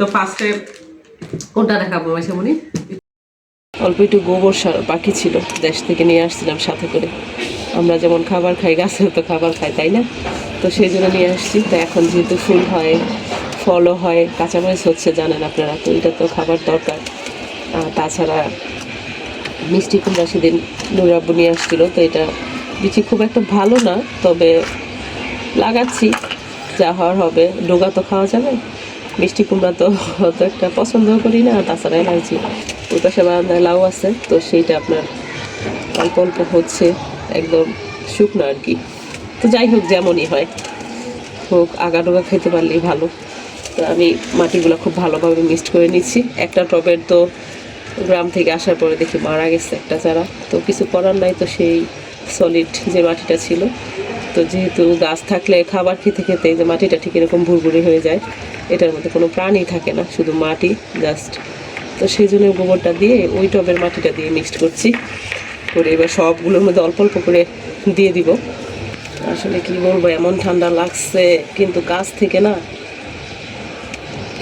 তো ফার্স্টে কোনটা দেখাবো মাসেমণি? অল্প একটু গোবর সার বাকি ছিল, দেশ থেকে নিয়ে আসছিলাম সাথে করে। আমরা যেমন খাবার খাই, গাছের তো খাবার খাই, তাই না? তো সেই জন্য নিয়ে আসছি। তো এখন যেহেতু ফুল হয়, ফলও হয়, কাঁচামরিচ হচ্ছে, জানেন আপনারা, তো এটা তো খাবার দরকার। তাছাড়া মিষ্টি কুমড়া সেদিন নুরাব্বু নিয়ে আসছিল, তো এটা বিচি খুব একটা ভালো না, তবে লাগাচ্ছি, যা হওয়ার হবে। ডোগা তো খাওয়া যাবে মিষ্টি কুমড়া তো অত একটা পছন্দও করি না তাছাড়া লাগছি ওই পাশে বারান্দায় লাউ আছে, তো সেইটা আপনার অল্প অল্প হচ্ছে, একদম শুকনো আর কি। তো যাই হোক, যেমনই হয়। হোক আগা ডোগা খেতে পারলেই ভালো। তো আমি মাটিগুলো খুব ভালোভাবে মিক্সড করে নিচ্ছি। একটা টবের তো গ্রাম থেকে আসার পরে দেখি মারা গেছে একটা চারা। তো কিছু করার নাই, তো সেই সলিড যে মাটিটা ছিল তো যেহেতু গাছ থাকলে খাবার খেতে খেতে যে মাটিটা ঠিক এরকম ভুরভুরি হয়ে যায়, এটার মধ্যে কোনো প্রাণী থাকে না, শুধু মাটি জাস্ট তো সেই জন্য গোবরটা দিয়ে ওই টবের মাটিটা দিয়ে মিক্সড করছি। করে এবার সবগুলোর মধ্যে অল্প অল্প করে দিয়ে দিব। আসলে কি বলব, এমন ঠান্ডা লাগছে, কিন্তু গাছ থেকে না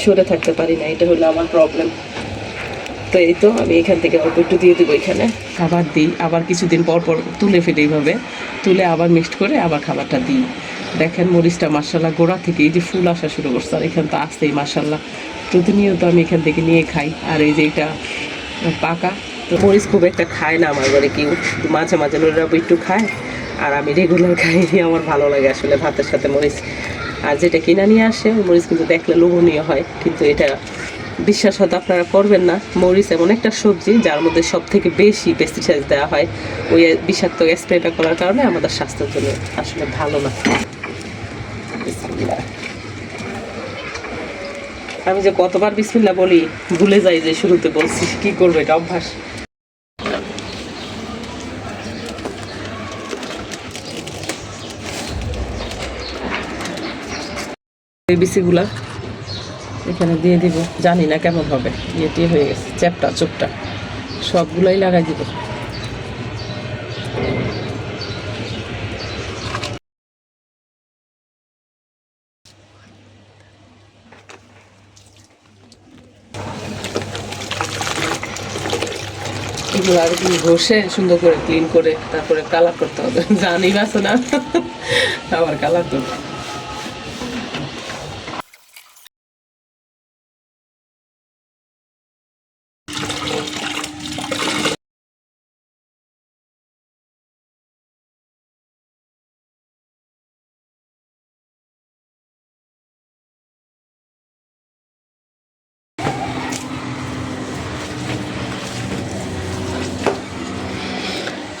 সরে থাকতে পারি না, এটা হলো আমার প্রবলেম তো এই তো, আমি এখান থেকে অল্প একটু দিয়ে দেবো এখানে। খাবার দিই, আবার কিছুদিন পর পর তুলে ফেলে এইভাবে। তুলে আবার মিক্সড করে আবার খাবারটা দিই। দেখেন মরিচটা মার্শাল্লাহ গোড়া থেকে এই যে ফুল আসা শুরু করছে, আর এখান তো আসতেই মার্শাল্লাহ প্রতিনিয়ত আমি এখান থেকে নিয়ে খাই, আর এই যে এটা পাকা। তো মরিচ খুব একটা খায় না আমার ঘরে কেউ। মাঝে মাঝে ওরা একটু খায়, আর আমি রেগুলার খাই, আমার ভালো লাগে আসলে ভাতের সাথে মরিচ। আর যেটা কিনা নিয়ে আসে, ওই মরিচ কিন্তু দেখলে লোভনীয় হয়, কিন্তু এটা বিশ্বাস হয়তো আপনারা করবেন না। মরিচ এমন একটা সবজি যার মধ্যে সব থেকে বেশি পেস্টিসাইড দেওয়া হয়। ওই বিষাক্ত স্প্রেটা করার কারণে আমাদের স্বাস্থ্যের জন্য আসলে ভালো না। আমি যে কতবার বিসমিল্লা বলি, ভুলে যাই যে শুরুতে বলছি, কি করব এটা অভ্যাস? বিসিগুলা এখানে দিয়ে দিব। জানি না কেমন হবে। ইয়েটি হয়ে গেছে, চ্যাপটা, চোপটা। সবগুলাই লাগাই দিব। এগুলো আর কি ঘষে সুন্দর করে ক্লিন করে তারপরে কালার করতে হবে। জানি বাসো না আবার কালার করতে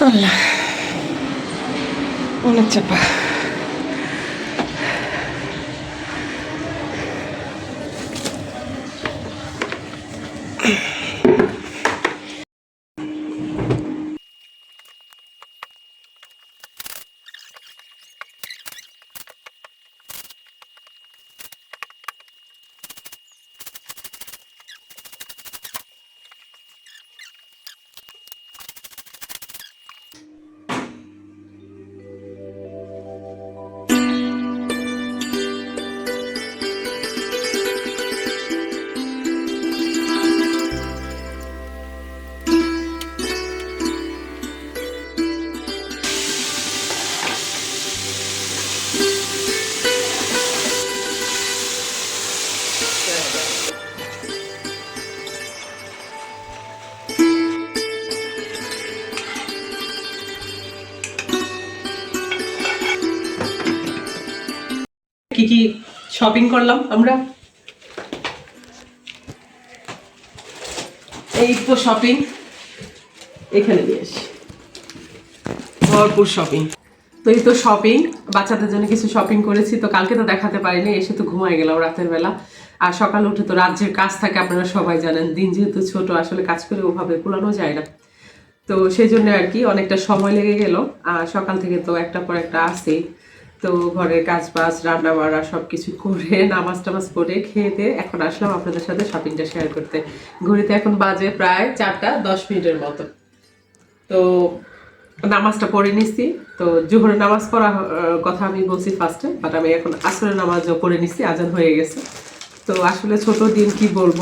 আল্লাহ অনেক চাপা কি শপিং করলাম আমরা? এই তো শপিং এখানে নিয়ে আসি। ভরপুর শপিং তো এই তো শপিং বাচ্চাদের জন্য কিছু শপিং করেছি, তো কালকে তো দেখাতে পারিনি, এসে তো ঘুমাই গেলাম রাতের বেলা। আর সকালে উঠে তো রাজ্যের কাজ থাকে, আপনারা সবাই জানেন। দিন যেহেতু ছোট, আসলে কাজ করে ওভাবে কুলানো যায় না। তো সেই জন্য আর কি, অনেকটা সময় লেগে গেল। আর সকাল থেকে তো একটা পর একটা আসেই। তো ঘরের কাজ বাজ রান্না বাড়া সব কিছু করে নামাজ টামাজ পড়ে খেয়ে দিয়ে এখন আসলাম আপনাদের সাথে শপিংটা শেয়ার করতে। ঘড়িতে এখন বাজে প্রায় চারটা দশ মিনিটের মতো। তো নামাজটা পড়ে নিচ্ছি তো জোহরের নামাজ পড়া কথা আমি বলছি ফার্স্টে বাট আমি এখন আসরের নামাজও পড়ে নিচ্ছি আজান হয়ে গেছে। তো আসলে ছোট দিন কি বলব?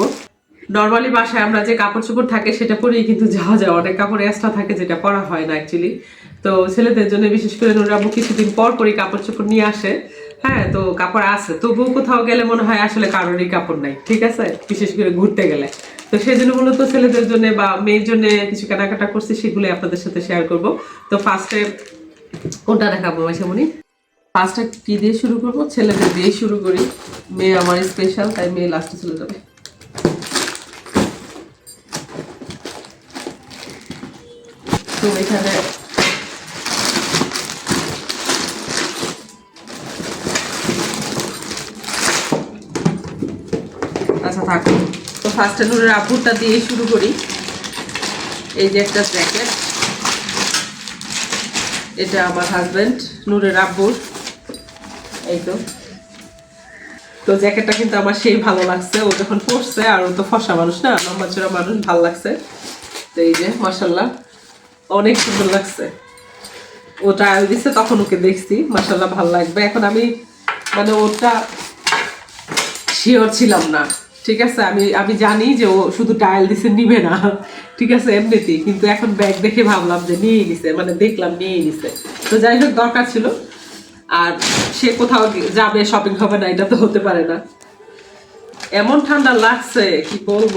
নর্মালি বাসায় আমরা যে কাপড় চোপড় থাকে সেটা পরেই কিন্তু যাওয়া যায়। অনেক কাপড় এক্সট্রা থাকে যেটা পরা হয় না অ্যাকচুয়ালি তো ছেলেদের জন্য বিশেষ করে নুরাবু কিছুদিন পর পরই কাপড় চোপড় নিয়ে আসে। হ্যাঁ তো কাপড় আছে। তবুও কোথাও গেলে মনে হয় আসলে কারোরই কাপড় নাই, ঠিক আছে? বিশেষ করে ঘুরতে গেলে। তো সেই জন্য মূলত ছেলেদের জন্য বা মেয়ের জন্য কিছু কেনাকাটা করছি সেগুলো আপনাদের সাথে শেয়ার করব। তো ফার্স্টে কোনটা দেখাবো মাসেমণি? ফার্স্টে কি দিয়ে শুরু করব? ছেলেদের দিয়ে শুরু করি। মেয়ে আমার স্পেশাল তাই মেয়ে লাস্টে চলে যাবে। তো এখানে আচ্ছা থাকুন তো ফার্স্টে নুরের আব্বুরটা দিয়ে শুরু করি। এই যে একটা জ্যাকেট এটা আমার হাজব্যান্ড নূরের আব্বুর। এই তো। তো জ্যাকেটটা কিন্তু আমার সেই ভালো লাগছে। ও যখন পরছে, আর ও তো ফসা মানুষ না, লম্বা চোরা মানুষ, ভালো লাগছে। তো এই যে মাসাল্লাহ অনেক সুন্দর লাগছে। ও ট্রায়াল দিচ্ছে তখন ওকে দেখছি মাসাল্লাহ ভালো লাগবে। এখন আমি মানে ওটা শিওর ছিলাম না। ঠিক আছে, আমি আমি জানি যে ও শুধু টায়াল দিছে, নিবে না। ঠিক আছে, এমনিতেই। কিন্তু এখন ব্যাগ দেখে ভাবলাম যে নিয়ে গেছে মানে দেখলাম নিয়ে গেছে তো যাই হোক, দরকার ছিল। আর সে কোথাও যাবে শপিং হবে না, এটা তো হতে পারে না। এমন ঠান্ডা লাগছে, কি বলব?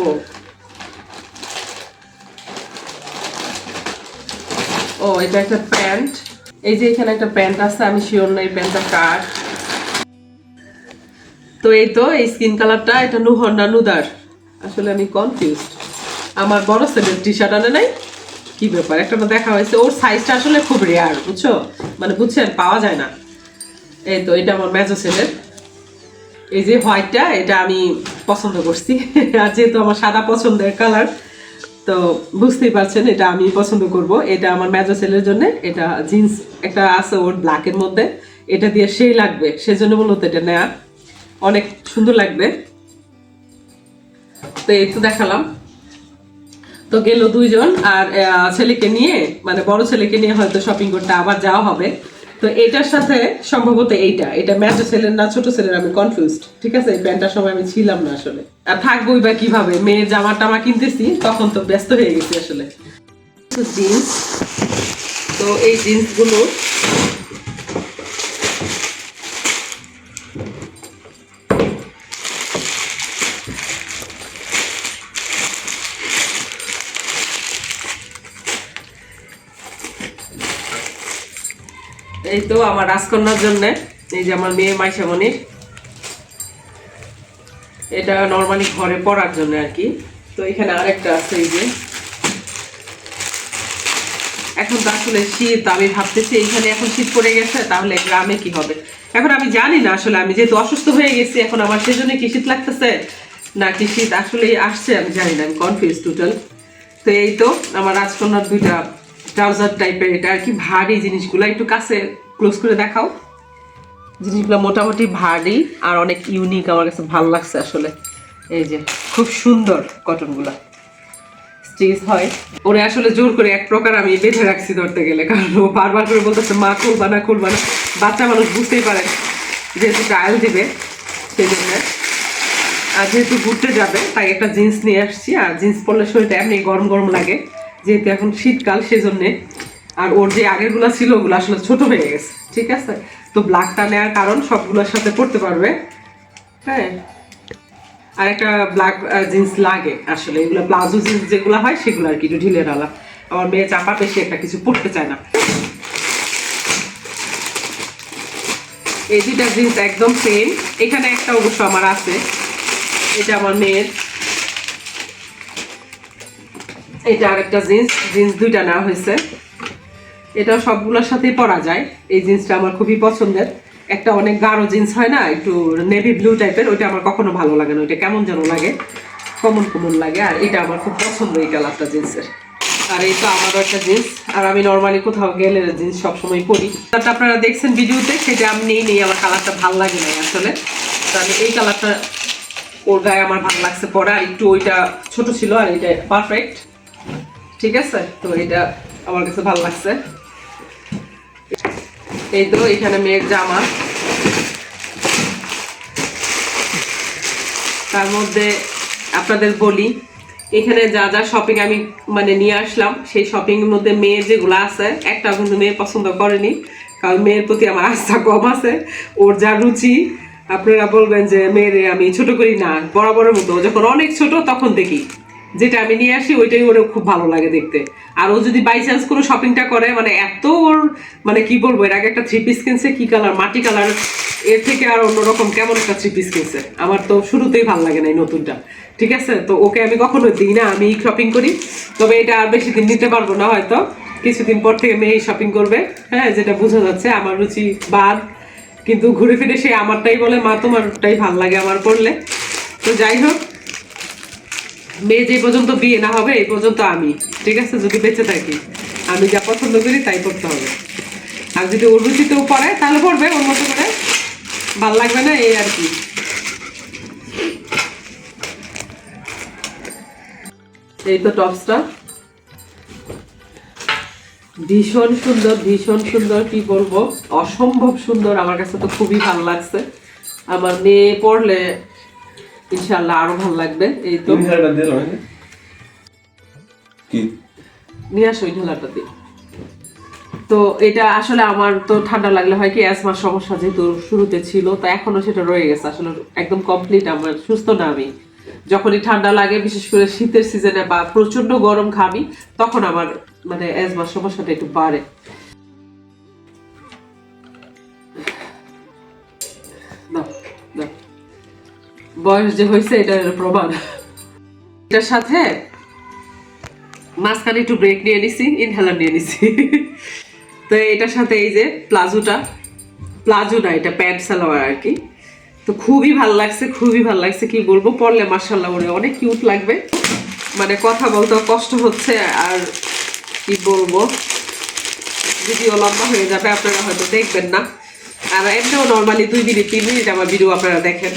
ও, এটা একটা প্যান্ট। এই যে এখানে একটা প্যান্ট আছে, আমি শিওর না এই প্যান্টটা কার। তো এই তো, এই স্কিন কালারটা এটা নুহর না নুদার আসলে আমি কনফিউজ আমার বড় সেলের টি শার্ট আনে নাই। কি ব্যাপার, একটা দেখা হয়েছে। ওর সাইজটা আসলে খুব রেয়ার বুঝছ? মানে বুঝছেন, পাওয়া যায় না। এই তো, এটা আমার মেজো সেলের এই যে হোয়াইটটা এটা আমি পছন্দ করছি। আর যেহেতু আমার সাদা পছন্দের কালার তো বুঝতেই পারছেন, এটা আমি পছন্দ করব। এটা আমার মেজো সেলের জন্য, এটা জিন্স, একটা আছে ওর ব্ল্যাকের মধ্যে। এটা দিয়ে সেই লাগবে, সেজন্য মূলত এটা নেয়া। অনেক সুন্দর লাগবে। তো তো দেখালাম। তো গেল দুইজন, আর ছেলেকে নিয়ে মানে বড় ছেলেকে নিয়ে হয়তো শপিং করতে আবার যাওয়া হবে। তো এটার সাথে সম্ভবত এইটা। এটা ম্যাচ ছেলের না, ছোট ছেলের, আমি কনফিউজড ঠিক আছে? এই সময় আমি ছিলাম না আসলে। আর থাকবোই বা কীভাবে? মেয়ে জামা টামা কিনতেছি, তখন তো ব্যস্ত হয়ে গেছি আসলে। জিন্স, তো এই জিন্সগুলো এই তো আমার রাজকন্যার জন্য, এই যে আমার মেয়ে মাইশামণির এটা নর্মালি ঘরে পড়ার জন্য আর কি। তো এখানে আরেকটা আছে এই যে। এখন তো আসলে শীত, আমি ভাবতেছি এইখানে এখন শীত পড়ে গেছে, তাহলে গ্রামে কি হবে? এখন আমি জানি না আসলে, আমি যেহেতু অসুস্থ হয়ে গেছি, এখন আমার সেজন্য কি শীত লাগতেছে? না কি শীত আসলে আসছে, আমি জানি না, আমি কনফিউজ টোটাল তো এই তো, আমার রাজকন্যার দুইটা ট্রাউজার টাইপের এটা আর কি ভারী জিনিসগুলো, একটু কাছে ক্লোজ করে দেখাও। জিনিসগুলো মোটামুটি ভারী আর অনেক ইউনিক আমার কাছে ভালো লাগছে আসলে। এই যে, খুব সুন্দর কটনগুলো স্টিচ হয়। ওরে আসলে জোর করে এক প্রকার আমি বেঁধে রাখছি ধরতে গেলে, কারণ ও বারবার করে বলতেছে, মা, খুলবা না খুলবা না। বাচ্চা মানুষ বুঝতেই পারে যেহেতু ট্রায়াল দিবে সেই জন্য আর যেহেতু ঘুরতে যাবে, তাই একটা জিন্স নিয়ে আসছি। আর জিন্স পরলে শরীরটা এমনি গরম গরম লাগে। যেহেতু এখন শীতকাল, সেজন্যে আর ওর যে আগের আগেরগুলো ছিল, ওগুলো আসলে ছোট হয়ে গেছে, ঠিক আছে? তো ব্ল্যাকটা নেওয়ার কারণ সবগুলোর সাথে পড়তে পারবে। হ্যাঁ? আর একটা ব্ল্যাক জিন্স লাগে আসলে, এগুলো প্লাজো জিন্স যেগুলো হয়, সেগুলো আর কি, একটু ঢিলে ডালা আমার মেয়ে চাপা বেশি, একটা কিছু পড়তে চায় না। এই দুইটা জিন্স একদম সেম এখানে একটা অবশ্য আমার আছে। এটা আমার মেয়ের। এটা আরেকটা জিন্স জিন্স দুইটা নেওয়া হয়েছে। এটা সবগুলোর সাথেই পরা যায়। এই জিন্সটা আমার খুবই পছন্দের। একটা অনেক গাঢ় জিন্স হয় না, একটু নেভি ব্লু টাইপের ওইটা আমার কখনো ভালো লাগে না। ওইটা কেমন যেন লাগে, কমন কমন লাগে, আর এটা আমার খুব পছন্দ এই কালারটা জিন্সের। আর এই তো আমারও একটা জিন্স, আর আমি নর্মালি কোথাও গেলে জিন্স সবসময় পরি। তারটা আপনারা দেখছেন ভিডিওতে, সেটা আমি নেই নেই, আমার কালারটা ভালো লাগে না আসলে। তো আমি এই কালারটা ওর গায়ে আমার ভালো লাগছে পরে, আর একটু ওইটা ছোট ছিল, আর এটা পারফেক্ট ঠিক আছে? তো এটা আমার কাছে ভালো লাগছে। এই তো এখানে মেয়ের জামা। তার মধ্যে আপনাদের বলি, এখানে যা যা শপিং আমি মানে নিয়ে আসলাম, সেই শপিং এর মধ্যে মেয়ের যেগুলো আছে, একটা কিন্তু মেয়ে পছন্দ করেনি, কারণ মেয়ের প্রতি আমার আস্থা কম আছে, ওর যা রুচি, আপনারা বলবেন যে মেয়েরে আমি ছোট করি না, বরাবরের মতো, যখন অনেক ছোট তখন দেখি। যেটা আমি নিয়ে আসি, ওইটাই ওর খুব ভালো লাগে দেখতে। আর ও যদি বাই চান্স কোনো শপিংটা করে মানে এত ওর মানে কি বলব, এর আগে একটা থ্রি পিস কিনছে, কি কালার মাটি কালারের থেকে আর অন্যরকম কেমন একটা থ্রি পিস কিনছে। আমার তো শুরুতেই ভালো লাগে না এই নতুনটা। ঠিক আছে? তো ওকে আমি কখনো দিই না, আমি শপিং করি। তবে এটা আর বেশি দিন নিতে পারব না হয়তো। কিছুদিন পর থেকে মেয়ে শপিং করবে। হ্যাঁ যেটা বোঝা যাচ্ছে, আমার রুচি বাদ কিন্তু ঘুরে ফিরে সে আমারটাই বলে, মা, তোমারটাই ভালো লাগে আমার পড়লে তো যাই হোক মেয়ে যে পর্যন্ত বিয়ে না হবে, এই পর্যন্ত আমি। ঠিক আছে? যদি বেঁচে থাকি। আমি যা পছন্দ করি, তাই করতে হবে। আর যদি ওর রুচিতেও পড়ে, তাহলে পড়বে, ওর মতো করে। ভালো লাগবে না, এই আর কি। এই তো টপসটা। ভীষণ সুন্দর ভীষণ সুন্দর, কি বলব? অসম্ভব সুন্দর। আমার কাছে তো খুবই ভালো লাগছে। আমার মেয়ে পড়লে ইনশাল্লাহ আরও ভালো লাগবে এই তো। কি? নিয়ে আসো ইনহেলারটা দিয়ে। তো এটা আসলে আমার তো ঠান্ডা লাগলে হয় কি অ্যাসমার সমস্যা যেহেতু শুরুতে ছিল তো এখনও সেটা রয়ে গেছে। আসলে একদম কমপ্লিট আমার সুস্থ না আমি। যখনই ঠান্ডা লাগে বিশেষ করে শীতের সিজনে বা প্রচণ্ড গরম ঘামি তখন আমার মানে অ্যাসমার সমস্যাটা একটু বাড়ে। বয়স যে হয়েছে, এটার প্রমাণ। এটার সাথে মাঝখানে একটু ব্রেক নিয়ে নিছি ইনহেলার নিয়ে নিছি। তো এটার সাথে এই যে প্লাজোটা, প্লাজো না, এটা প্যান্ট সালোয়ার আর কি। তো খুবই ভালো লাগছে, খুবই ভালো লাগছে, কি বলব পরলে মার্শাল্লাহ ওরে অনেক কিউট লাগবে। মানে কথা বলতেও কষ্ট হচ্ছে, আর কি বলব ভিডিও লম্বা হয়ে যাবে, আপনারা হয়তো দেখবেন না। আর এমনিও নর্মালি দুই মিনিট, তিন মিনিট আমার ভিডিও আপনারা দেখেন।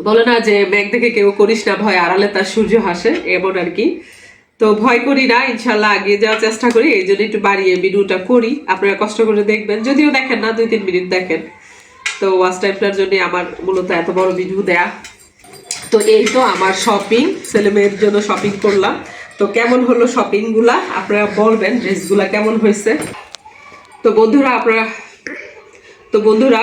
বলে না যে মেঘ দেখে কেউ করিস না, ভয় আড়ালে তার সূর্য হাসে, এমন আর কি। তো ভয় করি না, ইনশাল্লাহ আগিয়ে যাওয়ার চেষ্টা করি, এই জন্য একটু বাড়িয়ে ভিডিওটা করি। আপনারা কষ্ট করে দেখবেন, যদিও দেখেন না দুই তিন মিনিট দেখেন। তো ওয়াচ টাইমটার জন্য আমার মূলত এত বড় ভিডিও দেয়া। তো এই তো আমার শপিং ছেলে মেয়ের জন্য শপিং করলাম। তো কেমন হলো শপিংগুলা আপনারা বলবেন, ড্রেসগুলা কেমন হয়েছে? তো বন্ধুরা, আপনারা তো বন্ধুরা